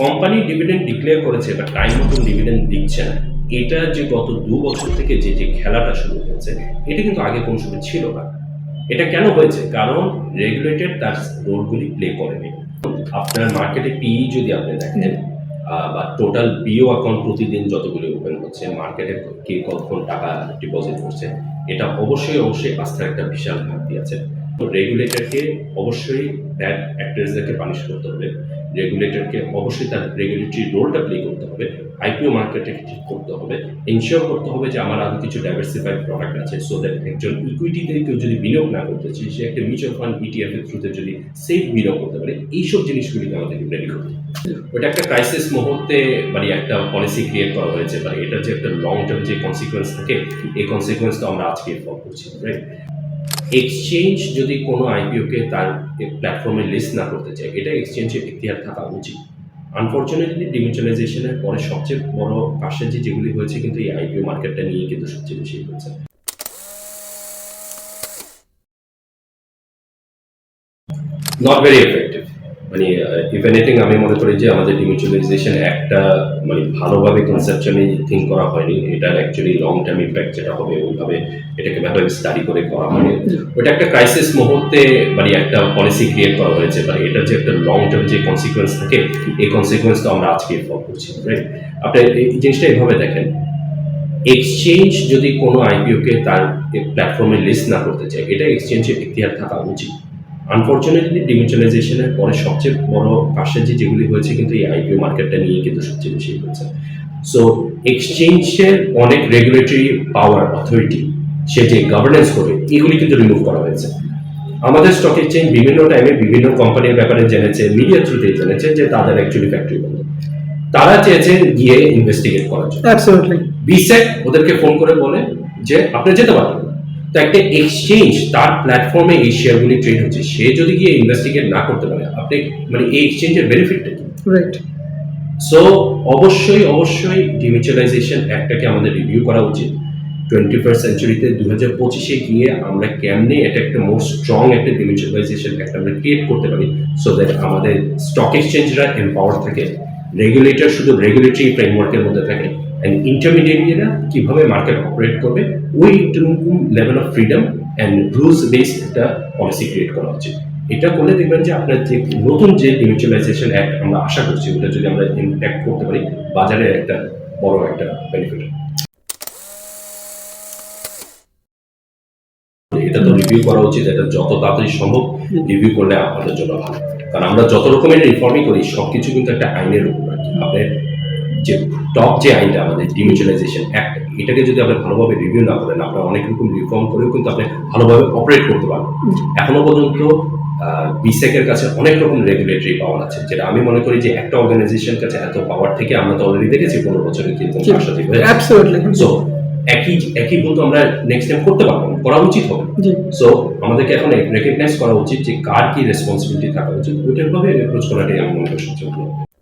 Company dividend declare করেছে বা time মতন ডিভিডেন্ড দিচ্ছে না। এটা যে গত দু বছর থেকে যে যে খেলাটা শুরু হয়েছে, এটা কিন্তু আগে কোনো সময় ছিল না। এটা কেন হয়েছে? কারণ রেগুলেটেড তার রোলগুলি প্লে করেনি। আপনার মার্কেটে পিই যদি আপনি দেখেন বা টোটাল বিও অ্যাকাউন্ট প্রতিদিন যতগুলি ওপেন হচ্ছে মার্কেটে কে কতক্ষণ টাকা ডিপোজিট করছে, এটা অবশ্যই অবশ্যই আস্থার একটা বিশাল ঘাটতি আছে। তো রেগুলেটরকে অবশ্যই ব্যাড অ্যাক্টার্সদেরকে পানিশ করতে হবে। রেগুলেটরকে অবশ্যই তার রেগুলেটরি রোলটা প্লে করতে হবে। আইপিও মার্কেটটাকে ঠিক করতে হবে। এনশিওর করতে হবে যে আমার আরও কিছু ডাইভার্সিফাইড প্রোডাক্ট আছে সো দ্যাট একজন ইকুইটিতে কেউ যদি বিনিয়োগ না করতে চাই সে একটা মিউচুয়াল ফান্ড ইটিএফ এর থ্রুতে যদি সেফ বিনিয়োগ করতে পারে, এইসব জিনিসগুলিকে আমাদেরকে রেডি করতে হবে। ওটা একটা ক্রাইসিস মুহূর্তে মানে একটা পলিসি ক্রিয়েট করা হয়েছে মানে এটা যে একটা লং টার্ম যে কনসিকুয়েন্স থাকে, এই কনসিকুয়েন্স তো আমরা আজকে ফল করছি রাইট এক্সচেঞ্জ যদি কোনো আইপিওকে তার প্ল্যাটফর্মে লিস্ট না করতে চায়, এটা এক্সচেঞ্জের ইতিহাস থাকা উচিত। আনফর্চুনেটলি ডিমিটালাইজেশনের পরে সবচেয়ে বড় কাশাজি যেগুলি হয়েছে কিন্তু এই আইপিও মার্কেটটা নিয়ে কিন্তু সবচেয়ে বেশি হয়েছে। নট ভেরি এফেক্টিভ মানে ইফ এনিথিং আমি মনে করি যে আমাদের ডিমিউচুয়ালাইজেশন একটা মানে ভালোভাবে কনসেপচুয়ালি থিঙ্ক করা হয়নি। এটার অ্যাকচুয়ালি লং টার্ম ইম্প্যাক্ট যেটা হবে ওইভাবে এটাকে ভালোভাবে স্টাডি করে করা হয়নি। ওটা একটা ক্রাইসিস মুহূর্তে মানে একটা পলিসি ক্রিয়েট করা হয়েছে। মানে এটা যে একটা লং টার্ম যে কনসিকুয়েন্স থাকে এই কনসিকুয়েন্স তো আমরা আজকে ফল করছি রাইট আপনি এই জিনিসটা এভাবে দেখেন। এক্সচেঞ্জ যদি কোনো আইপিওকে তার প্ল্যাটফর্মে লিস্ট না করতে চায় এটা এক্সচেঞ্জের ইতিহাস থাকা উচিত। আনফর্চুনেটলি ডিমিউচুয়ালাইজেশনের পরে সবচেয়ে বড় কাজে যেগুলি হয়েছে কিন্তু এই আইপিও মার্কেটটা নিয়ে কিন্তু সবচেয়ে বেশি হয়েছে। সো এক্সচেঞ্জের অনেক রেগুলেটরি পাওয়ার অথরিটি সে যে গভর্নেন্স করবে এগুলি কিন্তু রিমুভ করা হয়েছে। আমাদের স্টক এক্সচেঞ্জ বিভিন্ন টাইমে বিভিন্ন কোম্পানির ব্যাপারে জেনেছে মিডিয়া থ্রুতে জেনেছে যে তাদের অ্যাকচুয়ালি ফ্যাক্টরি বন্ধ। তারা চেয়েছেন গিয়ে ইনভেস্টিগেট করার জন্য। বিসেক ওদেরকে ফোন করে বলে যে আপনি যেতে পারবেন না। তো একটা এক্সচেঞ্জ তার প্ল্যাটফর্মে এই শেয়ারগুলি ট্রেড হচ্ছে। সে যদি গিয়ে ইনভেস্টিগেট না করতে পারে আপনি মানে এই এক্সচেঞ্জের বেনিফিটটা কি? রাইট সো অবশ্যই অবশ্যই ডিমিউচুয়ালাইজেশন অ্যাক্টটাকে আমাদের রিভিউ করা উচিত। টোয়েন্টি ফার্স্ট সেঞ্চুরিতে দু হাজার পঁচিশে গিয়ে আমরা কেমনে এটা একটা মোর স্ট্রং একটা ডিমিউচুয়ালাইজেশন অ্যাক্ট আমরা ক্রিয়েট করতে পারি সো দ্যাট আমাদের স্টক এক্সচেঞ্জরা এম্পাওয়ার থাকে। রেগুলেটর শুধু রেগুলেটরি ফ্রেমওয়ার্কের মধ্যে থাকে। ইন্টারমিডিয়েটরা কীভাবে মার্কেট অপারেট করবে, ওই level of freedom and rules based একটা পলিসি ক্রিয়েট করা উচিত এটা করলে দেখবেন যে আপনার যে নতুন যে ডিমিউচুয়ালাইজেশন অ্যাক্ট আমরা আশা করছি, ওটা যদি আমরা ইম্প্যাক্ট করতে পারি, বাজারে একটা বড় একটা বেনিফিট এটা তো রিভিউ করা উচিত, এটা যত তাড়াতাড়ি সম্ভব রিভিউ করলে আমাদের জন্য ভালো। কারণ আমরা যত রকমের রিফর্মই করি, সবকিছু কিন্তু একটা আইনের উপর আপনার যে টপ যে আইনটা আমাদের ডিমিউচুয়ালাইজেশন অ্যাক্ট এটাকে যদি আপনি ভালোভাবে রিভিউ না করেন আপনারা অনেক রকম রিফর্ম করেও কিন্তু আপনি ভালোভাবে অপারেট করতে পারবেন। এখনও পর্যন্ত বিসেকের কাছে অনেক রকম রেগুলেটরি পাওয়ার আছে যেটা আমি মনে করি যে একটা অর্গানাইজেশন কাছে এত পাওয়ার থেকে আমরা তো অলরেডি দেখেছি পনেরো বছরের কিন্তু সো একই একই ভুল তো আমরা নেক্সট টাইম করতে পারব না, করা উচিত হবে। সো আমাদেরকে এখন রেকগনাইজ করা উচিত যে কার কি রেসপন্সিবিলিটি থাকা উচিত ওইটার ভাবে অ্যাপ্রোচ করাটাই আমি মনে করি সবচেয়ে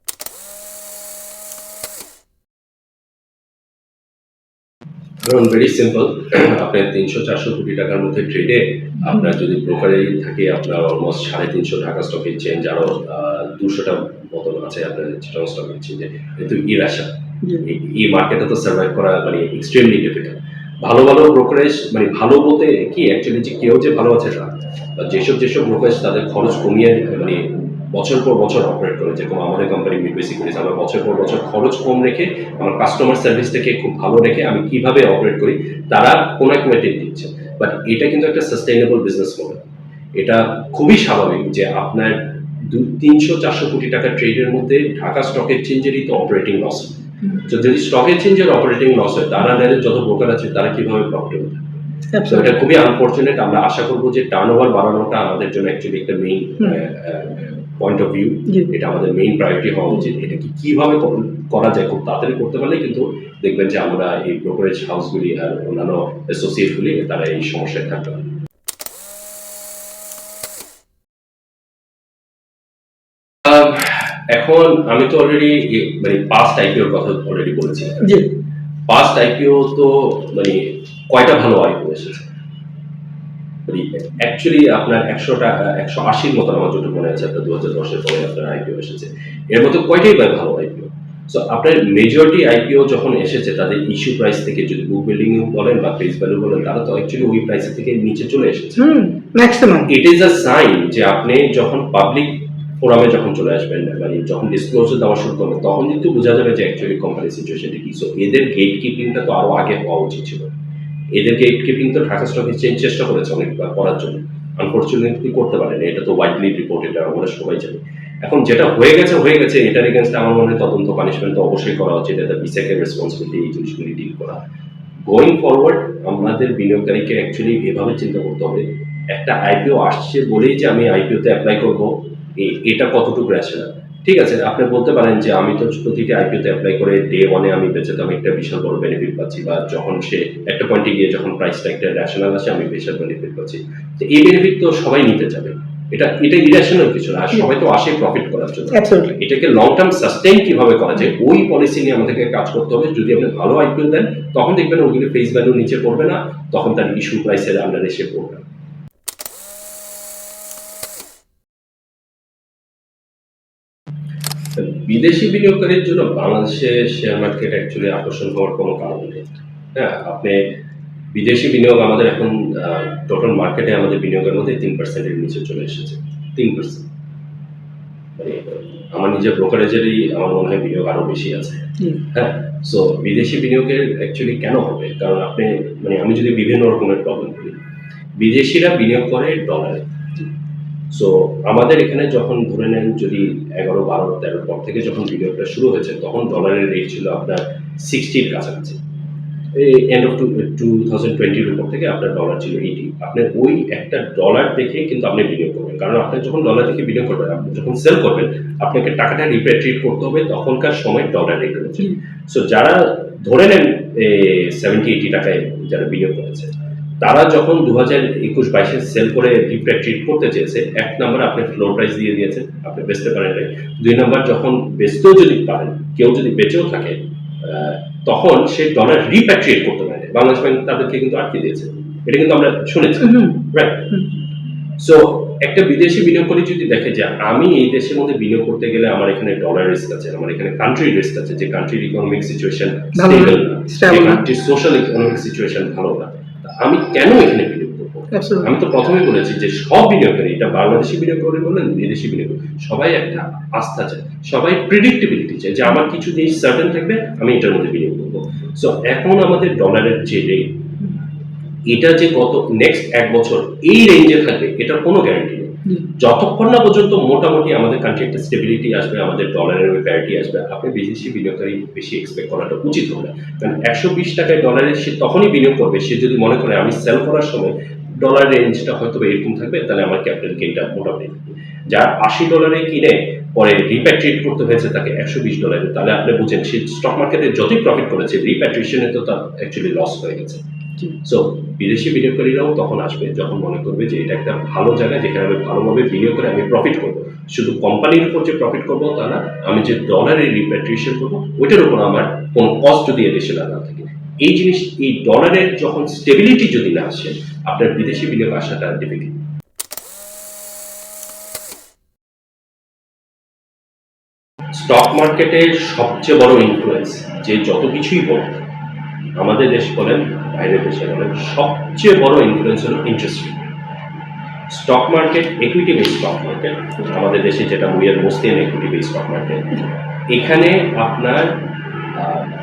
ধরুন ভেরি সিম্পল আপনার তিনশো চারশো কোটি টাকার মধ্যে ট্রেডে আপনার যদি ব্রোকারে থাকে আপনার অলমোস্ট সাড়ে তিনশো ঢাকা স্টক এক্সচেঞ্জ আরও দুশোটা মতন আছে আপনার চিটাং স্টক এক্সচেঞ্জে কিন্তু ই রাশা এই- মার্কেটে তো সার্ভাইভ করা মানে এক্সট্রিমলি ডিফিকাল্ট ভালো ভালো ব্রোকারেজ মানে ভালো বলতে কি অ্যাকচুয়ালি যে কেউ যে ভালো আছে না যেসব যেসব ব্রোকারেজ তাদের খরচ কমিয়ে মানে বছর পর বছর অপারেট করে যেরকম আমাদের কোম্পানি বেশি করেছে আমরা বছর পর বছর খরচ কম রেখে আমার কাস্টমার সার্ভিসটাকে খুব ভালো রেখে আমি কীভাবে অপারেট করি তারা কোনো এক মেটেড দিচ্ছে। বাট এটা কিন্তু একটা সাস্টেইনেবল বিজনেস মডেল এটা খুবই স্বাভাবিক যে আপনার দু তিনশো চারশো কোটি টাকা ট্রেডের মধ্যে ঢাকা স্টক এক্সচেঞ্জেরই তো অপারেটিং লস তো যদি স্টক এক্সচেঞ্জের অপারেটিং লস হয় তারা নাহলে যত ব্রোকার আছে তারা কীভাবে প্রফিটেবল তো এটা খুবই আনফর্চুনেট আমরা আশা করব যে টার্ন ওভার বাড়ানোটা আমাদের জন্য অ্যাকচুয়ালি একটা মেইন। পয়েন্ট অফ ভিউ এটা আমাদের মেইন প্রায়োরিটি হওয়া উচিত। এটা কি কীভাবে করা যায় খুব তাড়াতাড়ি করতে পারলে কিন্তু দেখবেন যে আমরা এই ব্রোকারেজ হাউসগুলি আর অন্যান্য অ্যাসোসিয়েটগুলি তারা এই সমস্যায় আহ, এখন আমি তো অলরেডি মানে পাস্ট আইপিওর কথা অলরেডি বলেছি। পাস্ট আইপিও তো মানে কয়টা ভালো আইপিও এসেছে? অ্যাকচুয়ালি আপনার একশোটা একশো আশির মতন আমার যতটুকু মনে আছে আপনার দু হাজার দশের পরে আপনার আইপিও এসেছে। এর মধ্যে কয়টাই বা ভালো আইপিও সো আপনার মেজরিটি আইপিও যখন এসেছে তাদের ইস্যু প্রাইস থেকে যদি বুক বিল্ডিং বলেন বা ফেস ভ্যালু বলেন তারা তো অ্যাকচুয়ালি ওই প্রাইস থেকে নিচে চলে এসেছে। হুম maximum it is a sign যে আপনি যখন পাবলিক ফোরামে যখন চলে আসবেন মানে যখন ডিসক্লোজার দেওয়া শুরু করবেন তখন কিন্তু বোঝা যাবে যে অ্যাকচুয়ালি কোম্পানির সিচুয়েশনটা কি। সো এদের গেট কিপিংটা তো আরও আগে হওয়া উচিত ছিল। এদের গেট কিপিং তো ঢাকা স্টক এক্সচেঞ্জ চেষ্টা করেছে অনেকবার করার জন্য। আনফর্চুনেটলি করতে পারেনি। এটা তো ওয়াইডলি রিপোর্ট এটা আমরা সবাই জানি। এখন যেটা হয়ে গেছে হয়ে গেছে, এটার এগেনস্টে আমার মনে হয় তদন্ত পানিশমেন্ট তো অবশ্যই করা উচিত। এটা বিসেকের রেসপন্সিবিলিটি এই জিনিসগুলি ডিল করা। গোয়িং ফরওয়ার্ড আমাদের বিনিয়োগকারীকে অ্যাকচুয়ালি এভাবে চিন্তা করতে হবে। একটা আইপিও আসছে বলেই যে আমি আইপিওতে অ্যাপ্লাই করব। এটা কতটুকু রেশনাল ঠিক আছে আপনি বলতে পারেন যে আমি তো প্রতিটি আইপিওতে অ্যাপ্লাই করে ডে ওয়ানে আমি বেঁচে আমি একটা বিশাল বড় বেনিফিট পাচ্ছি বা যখন সে একটা পয়েন্টে গিয়ে যখন প্রাইসটা একটা রেশনাল আসে আমি বিশাল বেনিফিট পাচ্ছি। তো এই বেনিফিট তো সবাই নিতে যাবে এটা এটা ইরেশনাল কিছু না সবাই তো আসে প্রফিট করার জন্য। এটাকে লং টার্ম সাস্টেইন কীভাবে করা যায় ওই পলিসি নিয়ে আমাদেরকে কাজ করতে হবে। যদি আপনি ভালো আইপিও দেন তখন দেখবেন ওগুলি ফেস ভ্যালু নিচে পড়বে না তখন তার ইস্যু প্রাইসের আন্ডার এসে পড়বে না। বিদেশি বিনিয়োগকারীর জন্য বাংলাদেশে শেয়ার মার্কেট অ্যাকচুয়ালি আকর্ষণ হওয়ার কোনো কারণ নেই। হ্যাঁ আপনি বিদেশি বিনিয়োগ আমাদের এখন টোটাল মার্কেটে আমাদের বিনিয়োগের মধ্যে তিন পার্সেন্টের নিচে চলে এসেছে। তিন পার্সেন্ট মানে আমার নিজের ব্রোকারেজেরই আমার মনে হয় বিনিয়োগ আরও বেশি আছে। হ্যাঁ সো বিদেশি বিনিয়োগের অ্যাকচুয়ালি কেন হবে? কারণ আপনি মানে আমি যদি বিভিন্ন রকমের প্রবলেম করি বিদেশিরা বিনিয়োগ করে ডলারে সো আমাদের এখানে যখন ধরে নেন যদি এগারো বারো তেরো পর থেকে যখন বিনিয়োগটা শুরু হয়েছে তখন ডলারের রেট ছিল আপনার সিক্সটির কাছাকাছি। এই end of two two thousand টোয়েন্টির উপর থেকে আপনার ডলার ছিল এইটি আপনার ওই একটা ডলার দেখে কিন্তু আপনি বিনিয়োগ করবেন। কারণ আপনি যখন ডলার দেখে বিনিয়োগ করবেন আপনি যখন সেল করবেন আপনাকে টাকাটা রিপেট্রিট করতে হবে তখনকার সময় ডলার রেট রয়েছে। সো যারা ধরে নেন সেভেন্টি এইটি টাকায় যারা বিনিয়োগ করেছে তারা যখন দু হাজার একুশ বাইশে সেল করে রিপ্যাট্রিট করতে চেয়েছে এক নাম্বার আপনি ফ্লোর প্রাইস দিয়ে দিয়েছেন আপনি বেচতে পারেন নাই। দুই নাম্বার যখন বেচতেও যদি পারেন কেউ যদি বেঁচেও থাকে তখন সে ডলার রিপ্যাট্রিয়েট করতে পারে। বাংলাদেশ ব্যাংক তাদেরকে কিন্তু আটকে দিয়েছে। এটা কিন্তু আমরা শুনেছি। রাইট সো একটা বিদেশি বিনিয়োগকারী যদি দেখে যে আমি এই দেশের মধ্যে বিনিয়োগ করতে গেলে আমার এখানে ডলার রিস্ক আছে আমার এখানে কান্ট্রি রিস্ক আছে যে কান্ট্রির ইকোনমিক সিচুয়েশন স্টেবল না সোশ্যাল ইকোনমিক সিচুয়েশন ভালো না আমি কেন এখানে বিনিয়োগ করব? আমি তো প্রথমে বলেছি যে সব বিনিয়োগকারী এটা বাংলাদেশি বিনিয়োগকারী বলেন বিদেশি বিনিয়োগ সবাই একটা আস্থা চায় সবাই প্রিডিক্টেবিলিটি চায় যে আমার কিছু জিনিস সার্টেন থাকবে আমি এটার মধ্যে বিনিয়োগ করব। সো এখন আমাদের ডলারের যে রেট এটা যে গত নেক্সট এক বছর এই রেঞ্জে থাকবে এটা কোনো গ্যারান্টি নেই। যতক্ষণ না পর্যন্ত মোটামুটি আমাদের কান্ট্রি একটা স্টেবিলিটি আসবে, আমাদের ডলারের ওই প্যারিটি আসবে, আপনি বিদেশি বিনিয়োগকারী বেশি এক্সপেক্ট করাটা উচিত হবে না কারণ একশো বিশ টাকায় ডলারে সে তখনই বিনিয়োগ করবে, সে যদি মনে করে আমি সেল করার সময় ডলার রেঞ্জটা হয়তো এরকম থাকবে, তাহলে আমার ক্যাপিটাল গেইনটা মোটামুটি থাকবে যা আশি ডলারে কিনে পরে রিপ্যাট্রিয়েট করতে হয়েছে তাকে একশো বিশ ডলারে তাহলে আপনি বুঝেন, সে স্টক মার্কেটে যতই প্রফিট করেছে রিপ্যাট্রিয়েশনে তো তার অ্যাকচুয়ালি লস হয়ে গেছে। সো বিদেশি বিনিয়োগকারীরাও তখন আসবে যখন মনে করবে যে এটা একটা ভালো জায়গা যেখানে আমি ভালোভাবে বিনিয়োগ করে আমি প্রফিট করব। শুধু কোম্পানির উপর যে প্রফিট করব তা না, আমি যে ডলারের রিপ্যাট্রিয়েশন করব, ওইটার উপর আমার কোনো কস্ট যদি এডিশনাল না থাকে। এই জিনিস, এই ডলারের যখন স্টেবিলিটি যদি না আসে, আপনার বিদেশি বিনিয়োগ আসাটা ডিফিকাল্ট স্টক মার্কেটের সবচেয়ে বড় ইনফ্লুয়েন্স যে যত কিছুই বলেন আমাদের দেশ বলেন বাইরের দেশে বলেন সবচেয়ে বড় ইনফ্লুয়েন্স হলো interest rate stock market equity base stock market আমাদের দেশে যেটা we are mostly equity base stock market এখানে আপনার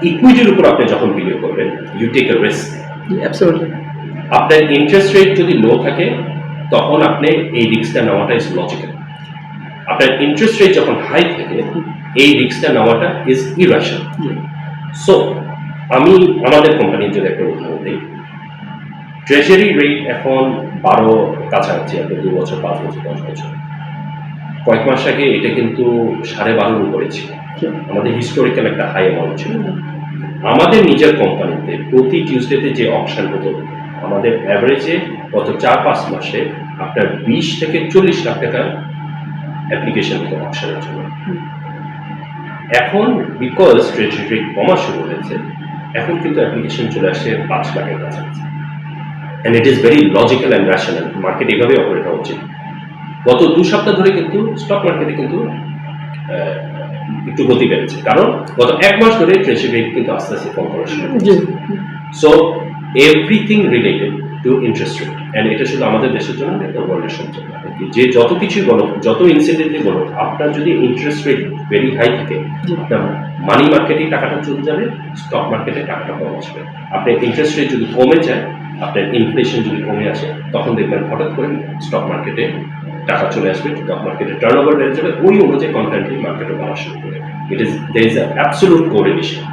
ইকুইটির উপর আপনি যখন বিনিয়োগ করবেন ইউ টেক এ রিস্ক আপনার ইন্টারেস্ট রেট যদি লো থাকে তখন আপনি এই রিস্কটা নেওয়াটা ইজ লজিক্যাল আপনার ইন্টারেস্ট রেট যখন হাই থাকে এই রিস্কটা নেওয়াটা ইজ ইরাশন সো আমি আমাদের কোম্পানির যদি একটা উদাহরণ দিই। ট্রেজারি রেট এখন বারো কাছাকাছি আপনি দু বছর পাঁচ বছর দশ বছর। কয়েক মাস আগে এটা কিন্তু সাড়ে বারোর উপরে ছিল। আমাদের হিস্টোরিক্যাল একটা হাই অ্যামাউন্ট ছিল। আমাদের নিজের কোম্পানিতে প্রতি টিউসডেতে যে অপশন হতো আমাদের অ্যাভারেজে গত চার পাঁচ মাসে আপনার বিশ থেকে চল্লিশ লাখ টাকার অ্যাপ্লিকেশন হতো অপশনের জন্য। এখন বিকজ ট্রেজারি রেট কমা শুরু হয়েছে এখন কিন্তু অ্যাপ্লিকেশন চলে আসে পাঁচ লাখের কাছাকাছি। And it is very logical and national market এভাবে অপারেট হওয়া উচিত। গত দু সপ্তাহ ধরে কিন্তু স্টক মার্কেটে কিন্তু একটু গতি বেড়েছে। কারণ গত এক মাস ধরে ট্রেসি রেট কিন্তু আস্তে আস্তে কম করা শুরু so everything related to interest rate and এটা শুধু আমাদের দেশের জন্য না এটা ওয়ার্ল্ডের সব জন্য যে যত কিছুই বলো যত ইনসিডেন্টলি বলো আপনার যদি ইন্টারেস্ট রেট ভেরি হাই থাকে আপনার মানি মার্কেটে টাকাটা চলে যাবে স্টক মার্কেটে টাকাটা কম আসবে। আপনার ইন্টারেস্ট রেট যদি কমে যায় আপনার ইনফ্লেশন যদি কমে আসে তখন দেখবেন হঠাৎ করে স্টক মার্কেটে টাকা চলে আসবে স্টক মার্কেটে টার্ন ওভার বেড়ে যাবে ওই অনুযায়ী কনফিডেন্টলি মার্কেটে বাড়া শুরু করে। It is there is absolute correlation